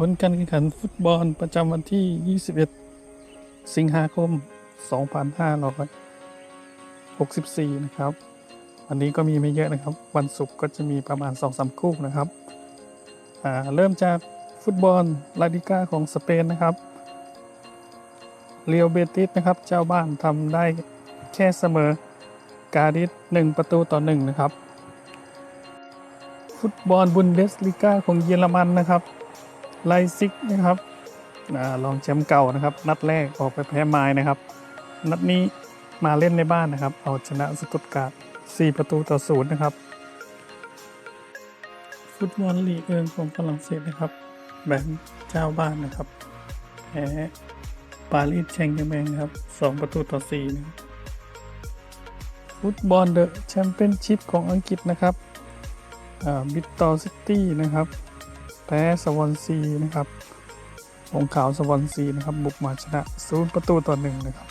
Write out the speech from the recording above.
ผลการแข่งขันฟุตบอลประจำวันที่ 21 สิงหาคม 2564 นะครับ วันนี้ก็มีไม่เยอะนะครับ วันศุกร์ก็จะมีประมาณ 2-3 คู่นะครับเริ่มจากฟุตบอลลาลิก้าของสเปนนะครับเรียวเบติสนะครับ เจ้าบ้านทำได้แค่เสมอกาดิส1ประตูต่อ1นะครับ ฟุตบอลบุนเดสลิก้าของเยอรมันนะครับ ไลซิกนะครับอารองแชมป์เก่านะครับ นัดแรกออกไปแพ้ไม้นะครับ นัดนี้มาเล่นในบ้านนะครับ เอาชนะสกุตการ์ด4ประตูต่อศูนย์นะครับ ฟุตบอลลีกเอิงของฝรั่งเศสนะครับ แบนเจ้าบ้านนะครับแพ้ปารีสแชงเกอร์แมงครับ 2 ประตูต่อ4นะฟุตบอลเดอะแชมเปี้ยนชิพของอังกฤษนะครับบิตตอซิตี้นะครับ แพ้สวอนซีนะครับ องขาวสวอนซีนะครับ บุกมาชนะศูนย์ประตูต่อหนึ่งนะครับ